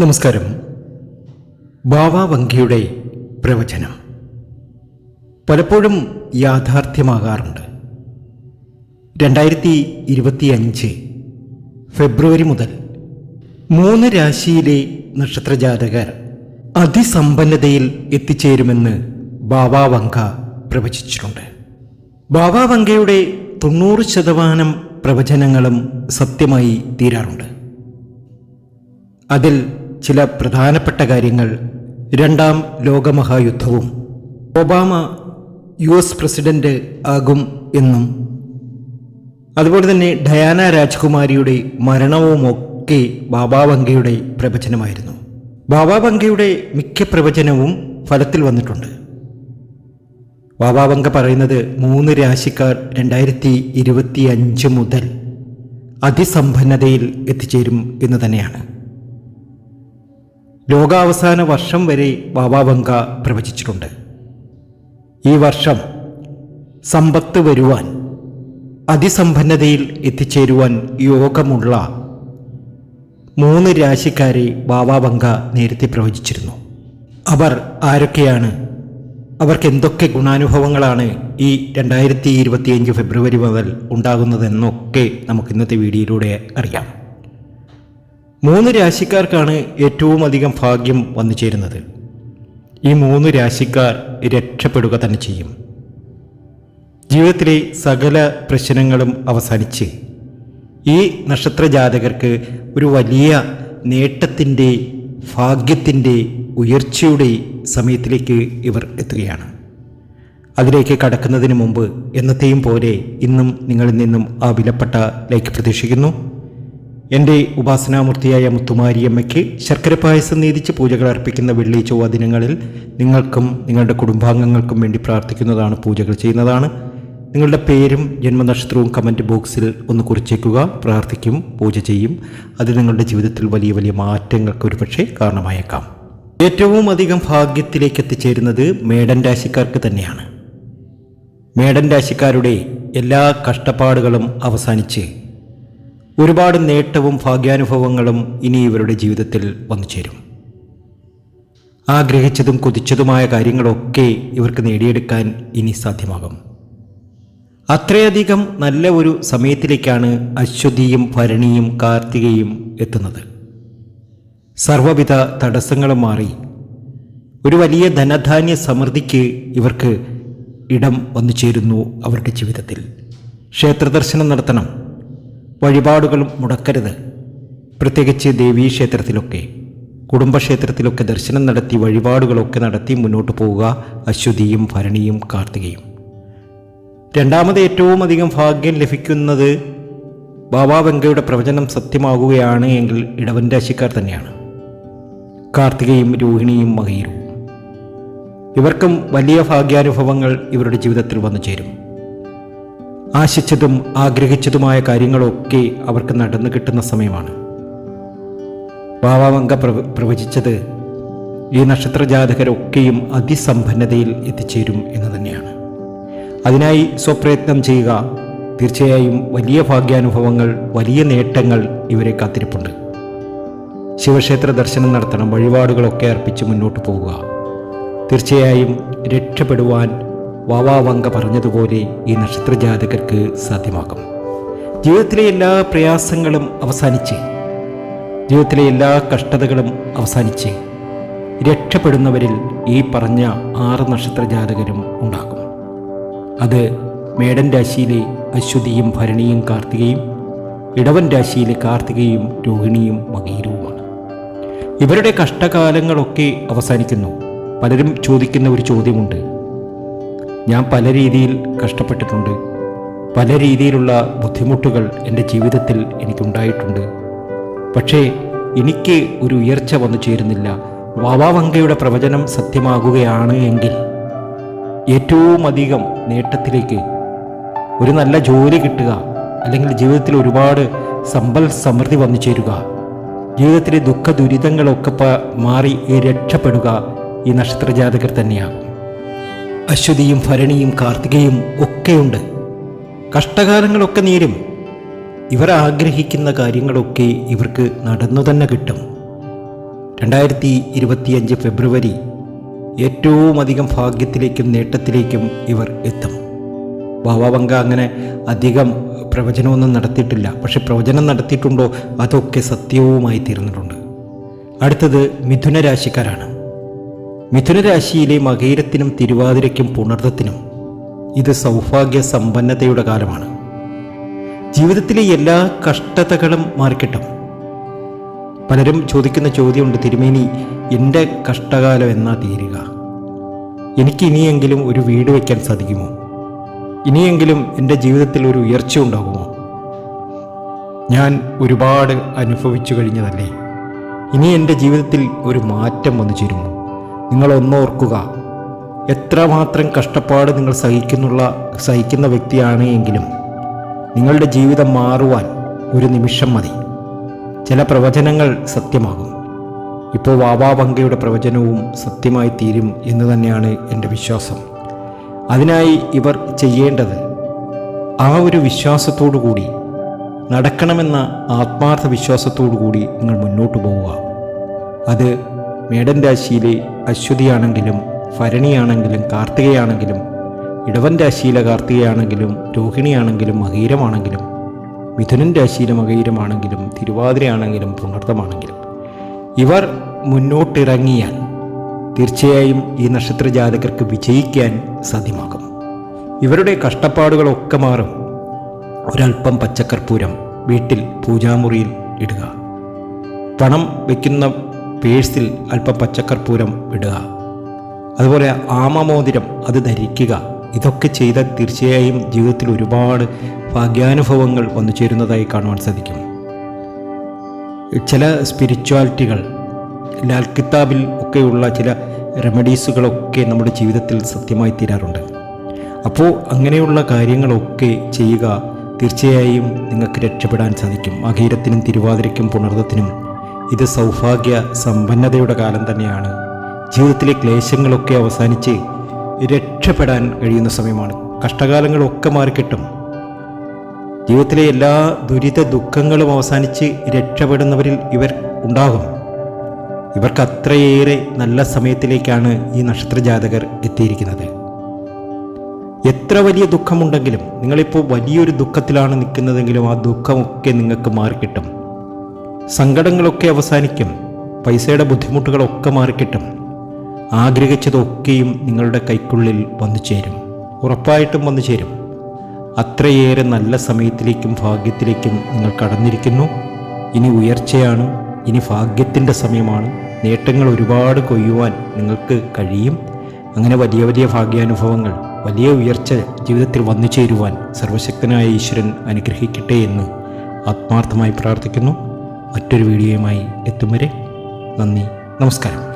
നമസ്കാരം. ഭാവാവങ്കിയുടെ പ്രവചനം. പലപ്പോഴും യാഥാർത്ഥ്യമാകാറുണ്ട്. രണ്ടായിരത്തി ഇരുപത്തിയഞ്ച് ഫെബ്രുവരി മുതൽ മൂന്ന് രാശിയിലെ നക്ഷത്രജാതകർ അതിസമ്പന്നതയിൽ എത്തിച്ചേരുമെന്ന് ഭാവാവങ്ക വങ്ക പ്രവചിച്ചിട്ടുണ്ട്. ഭാവാവങ്കയുടെ തൊണ്ണൂറ് ശതമാനം പ്രവചനങ്ങളും സത്യമായി തീരാറുണ്ട്. അതിൽ ചില പ്രധാനപ്പെട്ട കാര്യങ്ങൾ. രണ്ടാം ലോകമഹായുദ്ധവും. ഒബാമ യു എസ് പ്രസിഡന്റ് ആകും എന്നും. അതുപോലെ തന്നെ ഡയാന രാജ്കുമാരിയുടെ മരണവുമൊക്കെ ബാബാവങ്കയുടെ പ്രവചനമായിരുന്നു. ബാബാവങ്കയുടെ മിക്ക പ്രവചനവും ഫലത്തിൽ വന്നിട്ടുണ്ട്. ബാബാവങ്ക പറയുന്നത് മൂന്ന് രാശിക്കാർ രണ്ടായിരത്തി ഇരുപത്തി അഞ്ച് മുതൽ അതിസമ്പന്നതയിൽ എത്തിച്ചേരും എന്ന് തന്നെയാണ്. ലോകാവസാന വർഷം വരെ ബാബാബങ്ക പ്രവചിച്ചിട്ടുണ്ട്. ഈ വർഷം സമ്പത്ത് വരുവാൻ അതിസമ്പന്നതയിൽ എത്തിച്ചേരുവാൻ യോഗമുള്ള മൂന്ന് രാശിക്കാരെ ബാബാബങ്ക നേരത്തെ പ്രവചിച്ചിരുന്നു. അവർ ആരൊക്കെയാണ്? അവർക്ക് എന്തൊക്കെ ഗുണാനുഭവങ്ങളാണ് ഈ രണ്ടായിരത്തി ഇരുപത്തിയഞ്ച് ഫെബ്രുവരി മുതൽ ഉണ്ടാകുന്നതെന്നൊക്കെ നമുക്ക് ഇന്നത്തെ വീഡിയോയിലൂടെ അറിയാം. മൂന്ന് രാശിക്കാർക്കാണ് ഏറ്റവും അധികം ഭാഗ്യം വന്നു ചേരുന്നത്. ഈ മൂന്ന് രാശിക്കാർ രക്ഷപ്പെടുക തന്നെ ചെയ്യും. ജീവിതത്തിലെ സകല പ്രശ്നങ്ങളും അവസാനിച്ച് ഈ നക്ഷത്ര ജാതകർക്ക് ഒരു വലിയ നേട്ടത്തിന്റെ ഭാഗ്യത്തിന്റെ ഉയർച്ചയുടെ സമയത്തിലേക്ക് ഇവർ എത്തുകയാണ്. അതിലേക്ക് കടക്കുന്നതിന് മുമ്പ് എന്നത്തെയും പോലെ ഇന്നും നിങ്ങളിൽ നിന്നും ആ വിലപ്പെട്ട ലൈക്ക് പ്രതീക്ഷിക്കുന്നു. എന്റെ ഉപാസനാമൂർത്തിയായ മുത്തുമാരിയമ്മയ്ക്ക് ശർക്കര പായസം നീതിച്ച് പൂജകൾ അർപ്പിക്കുന്ന വെള്ളി ചൊവ്വ ദിനങ്ങളിൽ നിങ്ങൾക്കും നിങ്ങളുടെ കുടുംബാംഗങ്ങൾക്കും വേണ്ടി പ്രാർത്ഥിക്കുന്നതാണ് പൂജകൾ ചെയ്യുന്നതാണ്. നിങ്ങളുടെ പേരും ജന്മനക്ഷത്രവും കമന്റ് ബോക്സിൽ ഒന്ന് കുറിച്ചേക്കുക. പ്രാർത്ഥിക്കും പൂജ ചെയ്യും. അത് നിങ്ങളുടെ ജീവിതത്തിൽ വലിയ വലിയ മാറ്റങ്ങൾക്ക് ഒരുപക്ഷെ കാരണമായേക്കാം. ഏറ്റവും അധികം ഭാഗ്യത്തിലേക്ക് എത്തിച്ചേരുന്നത് മേടൻ രാശിക്കാർക്ക് തന്നെയാണ്. മേടൻ രാശിക്കാരുടെ എല്ലാ കഷ്ടപ്പാടുകളും അവസാനിച്ച് ഒരുപാട് നേട്ടവും ഭാഗ്യാനുഭവങ്ങളും ഇനി ഇവരുടെ ജീവിതത്തിൽ വന്നു ചേരും. ആഗ്രഹിച്ചതും കൊതിച്ചതുമായ കാര്യങ്ങളൊക്കെ ഇവർക്ക് നേടിയെടുക്കാൻ ഇനി സാധ്യമാകും. അത്രയധികം നല്ല ഒരു സമയത്തിലേക്കാണ് അശ്വതിയും ഭരണിയും കാർത്തികയും എത്തുന്നത്. സർവവിധ തടസ്സങ്ങളും മാറി. ഒരു വലിയ ധനധാന്യ സമൃദ്ധിക്ക് ഇവർക്ക് ഇടം വന്നു ചേരുന്നു അവരുടെ ജീവിതത്തിൽ. ക്ഷേത്രദർശനം നടത്തണം. വഴിപാടുകളും മുടക്കരുത്. പ്രത്യേകിച്ച് ദേവീക്ഷേത്രത്തിലൊക്കെ കുടുംബക്ഷേത്രത്തിലൊക്കെ ദർശനം നടത്തി വഴിപാടുകളൊക്കെ നടത്തി മുന്നോട്ട് പോവുക അശ്വതിയും ഭരണിയും കാർത്തികയും. രണ്ടാമത് ഏറ്റവും അധികം ഭാഗ്യം ലഭിക്കുന്നത് ബാബാ വെങ്കയുടെ പ്രവചനം സത്യമാകുകയാണ് എങ്കിൽ ഇടവൻ രാശിക്കാർ തന്നെയാണ്. കാർത്തികയും രോഹിണിയും മകീരും ഇവർക്കും വലിയ ഭാഗ്യാനുഭവങ്ങൾ ഇവരുടെ ജീവിതത്തിൽ വന്നു ചേരും. ആശിച്ചതും ആഗ്രഹിച്ചതുമായ കാര്യങ്ങളൊക്കെ അവർക്ക് നടന്നു കിട്ടുന്ന സമയമാണ്. ബാബാവങ്ക പ്രവ പ്രവചിച്ചത് ഈ നക്ഷത്ര ജാതകരൊക്കെയും അതിസമ്പന്നതയിൽ എത്തിച്ചേരും എന്ന് തന്നെയാണ്. അതിനായി സ്വപ്രയത്നം ചെയ്യുക. തീർച്ചയായും വലിയ ഭാഗ്യാനുഭവങ്ങൾ വലിയ നേട്ടങ്ങൾ ഇവരെ കാത്തിരിപ്പുണ്ട്. ശിവക്ഷേത്ര ദർശനം നടത്തണം വഴിപാടുകളൊക്കെ അർപ്പിച്ച് മുന്നോട്ട് പോവുക. തീർച്ചയായും രക്ഷപ്പെടുവാൻ വാവാവങ്ക പറഞ്ഞതുപോലെ ഈ നക്ഷത്രജാതകർക്ക് സാധ്യമാകും. ജീവിതത്തിലെ എല്ലാ പ്രയാസങ്ങളും അവസാനിച്ച് ജീവിതത്തിലെ എല്ലാ കഷ്ടതകളും അവസാനിച്ച് രക്ഷപ്പെടുന്നവരിൽ ഈ പറഞ്ഞ ആറ് നക്ഷത്രജാതകരും ഉണ്ടാകും. അത് മേടൻ രാശിയിലെ അശ്വതിയും ഭരണിയും കാർത്തികയും ഇടവൻ രാശിയിലെ കാർത്തികയും രോഹിണിയും മകീരവുമാണ്. ഇവരുടെ കഷ്ടകാലങ്ങളൊക്കെ അവസാനിക്കുന്നു. പലരും ചോദിക്കുന്ന ഒരു ചോദ്യമുണ്ട് ഞാൻ പല രീതിയിൽ കഷ്ടപ്പെട്ടിട്ടുണ്ട്. പല രീതിയിലുള്ള ബുദ്ധിമുട്ടുകൾ എന്റെ ജീവിതത്തിൽ എനിക്കുണ്ടായിട്ടുണ്ട്. പക്ഷേ എനിക്ക് ഒരു ഉയർച്ച വന്നു ചേരുന്നില്ല. വാവാവങ്കയുടെ പ്രവചനം സത്യമാകുകയാണ് എങ്കിൽ ഏറ്റവും അധികം നേട്ടത്തിലേക്ക് ഒരു നല്ല ജോലി കിട്ടുക അല്ലെങ്കിൽ ജീവിതത്തിൽ ഒരുപാട് സമ്പൽ സമൃദ്ധി വന്നു ചേരുക ജീവിതത്തിലെ ദുഃഖ ദുരിതങ്ങളൊക്കെ മാറി രക്ഷപ്പെടുക ഈ നക്ഷത്രജാതകർ തന്നെയാകും. അശ്വതിയും ഭരണിയും കാർത്തികയും ഒക്കെയുണ്ട്. കഷ്ടകാലങ്ങളൊക്കെ നേരും. ഇവർ ആഗ്രഹിക്കുന്ന കാര്യങ്ങളൊക്കെ ഇവർക്ക് നടന്നു തന്നെ കിട്ടും. രണ്ടായിരത്തി ഇരുപത്തിയഞ്ച് ഫെബ്രുവരി ഏറ്റവും അധികം ഭാഗ്യത്തിലേക്കും നേട്ടത്തിലേക്കും ഇവർ എത്തും. ബാബാബങ്ക അങ്ങനെ അധികം പ്രവചനമൊന്നും നടത്തിയിട്ടില്ല. പക്ഷെ പ്രവചനം നടത്തിയിട്ടുണ്ടോ? അതൊക്കെ സത്യവുമായി തീർന്നിട്ടുണ്ട്. അടുത്തത് മിഥുന രാശിക്കാരാണ് മിഥുന രാശിയിലെ മകയിരത്തിനും തിരുവാതിരയ്ക്കും പുണർത്തത്തിനും ഇത് സൗഭാഗ്യ സമ്പന്നതയുടെ കാലമാണ്. ജീവിതത്തിലെ എല്ലാ കഷ്ടതകളും മാറിക്കിട്ടും. പലരും ചോദിക്കുന്ന ചോദ്യമുണ്ട് തിരുമേനി എന്റെ കഷ്ടകാലം എന്നാ തീരുക? എനിക്ക് ഇനിയെങ്കിലും ഒരു വീട് വയ്ക്കാൻ സാധിക്കുമോ? ഇനിയെങ്കിലും എന്റെ ജീവിതത്തിൽ ഒരു ഉയർച്ച ഉണ്ടാകുമോ? ഞാൻ ഒരുപാട് അനുഭവിച്ചു കഴിഞ്ഞതല്ലേ? ഇനി എന്റെ ജീവിതത്തിൽ ഒരു മാറ്റം വന്നു ചേരുമോ? നിങ്ങൾ ഒന്നോർക്കുക എത്രമാത്രം കഷ്ടപ്പാട് നിങ്ങൾ സഹിക്കുന്നുള്ള സഹിക്കുന്ന വ്യക്തിയാണ് എങ്കിലും നിങ്ങളുടെ ജീവിതം മാറുവാൻ ഒരു നിമിഷം മതി. ചില പ്രവചനങ്ങൾ സത്യമാകും. ഇപ്പോൾ വാവാബങ്കയുടെ പ്രവചനവും സത്യമായി തീരും എന്ന് തന്നെയാണ് എന്റെ വിശ്വാസം. അതിനായി ഇവർ ചെയ്യേണ്ടത് ആ ഒരു വിശ്വാസത്തോടു കൂടി നടക്കണമെന്ന ആത്മാർത്ഥ വിശ്വാസത്തോടു കൂടി നിങ്ങൾ മുന്നോട്ട് പോവുക. അത് മേടൻ രാശിയിലെ അശ്വതിയാണെങ്കിലും ഭരണിയാണെങ്കിലും കാർത്തികയാണെങ്കിലും ഇടവൻ രാശിയിലെ കാർത്തികയാണെങ്കിലും രോഹിണിയാണെങ്കിലും മകീരമാണെങ്കിലും മിഥുനൻ രാശിയിലെ മകീരമാണെങ്കിലും തിരുവാതിരയാണെങ്കിലും പുണർത്തമാണെങ്കിലും ഇവർ മുന്നോട്ടിറങ്ങിയാൽ തീർച്ചയായും ഈ നക്ഷത്ര ജാതകർക്ക് വിജയിക്കാൻ സാധ്യമാകും. ഇവരുടെ കഷ്ടപ്പാടുകളൊക്കെ മാറും. ഒരൽപ്പം പച്ചക്കർപ്പൂരം വീട്ടിൽ പൂജാമുറിയിൽ ഇടുക. പണം വയ്ക്കുന്ന പേഴ്സിൽ അല്പം പച്ചക്കർപ്പൂരം ഇടുക. അതുപോലെ ആമമോതിരം അത് ധരിക്കുക. ഇതൊക്കെ ചെയ്താൽ തീർച്ചയായും ജീവിതത്തിൽ ഒരുപാട് ഭാഗ്യാനുഭവങ്ങൾ വന്നു ചേരുന്നതായി കാണുവാൻ സാധിക്കും. ചില സ്പിരിച്വാലിറ്റികൾ ലാൽ കിതാബിൽ ഒക്കെയുള്ള ചില റെമഡീസുകളൊക്കെ നമ്മുടെ ജീവിതത്തിൽ സത്യമായി തീരാറുണ്ട്. അപ്പോൾ അങ്ങനെയുള്ള കാര്യങ്ങളൊക്കെ ചെയ്യുക തീർച്ചയായും നിങ്ങൾക്ക് രക്ഷപ്പെടാൻ സാധിക്കും. അഖീരത്തിനും തിരുവാതിരയ്ക്കും പുണർത്തത്തിനും ഇത് സൗഭാഗ്യ സമ്പന്നതയുടെ കാലം തന്നെയാണ്. ജീവിതത്തിലെ ക്ലേശങ്ങളൊക്കെ അവസാനിച്ച് രക്ഷപ്പെടാൻ കഴിയുന്ന സമയമാണ്. കഷ്ടകാലങ്ങളൊക്കെ മാറിക്കിട്ടും. ജീവിതത്തിലെ എല്ലാ ദുരിത ദുഃഖങ്ങളും അവസാനിച്ച് രക്ഷപ്പെടുന്നവരിൽ ഇവർ ഉണ്ടാകും. ഇവർക്ക് അത്രയേറെ നല്ല സമയത്തിലേക്കാണ് ഈ നക്ഷത്രജാതകർ എത്തിയിരിക്കുന്നത്. എത്ര വലിയ ദുഃഖമുണ്ടെങ്കിലും നിങ്ങളിപ്പോൾ വലിയൊരു ദുഃഖത്തിലാണ് നിൽക്കുന്നതെങ്കിലും ആ ദുഃഖമൊക്കെ നിങ്ങൾക്ക് മാറിക്കിട്ടും. സങ്കടങ്ങളൊക്കെ അവസാനിക്കും. പൈസയുടെ ബുദ്ധിമുട്ടുകളൊക്കെ മാറിക്കിട്ടും. ആഗ്രഹിച്ചതൊക്കെയും നിങ്ങളുടെ കൈക്കുള്ളിൽ വന്നു ചേരും. ഉറപ്പായിട്ടും വന്നു ചേരും. അത്രയേറെ നല്ല സമയത്തിലേക്കും ഭാഗ്യത്തിലേക്കും നിങ്ങൾ കടന്നിരിക്കുന്നു. ഇനി ഉയർച്ചയാണ് ഇനി ഭാഗ്യത്തിന്റെ സമയമാണ്. നേട്ടങ്ങൾ ഒരുപാട് കൊയ്യുവാൻ നിങ്ങൾക്ക് കഴിയും. അങ്ങനെ വലിയ വലിയ ഭാഗ്യാനുഭവങ്ങൾ വലിയ ഉയർച്ച ജീവിതത്തിൽ വന്നു ചേരുവാൻ സർവശക്തനായ ഈശ്വരൻ അനുഗ്രഹിക്കട്ടെ എന്ന് ആത്മാർത്ഥമായി പ്രാർത്ഥിക്കുന്നു. മറ്റൊരു വീഡിയോയുമായി എത്തും വരെ നന്ദി. നമസ്കാരം.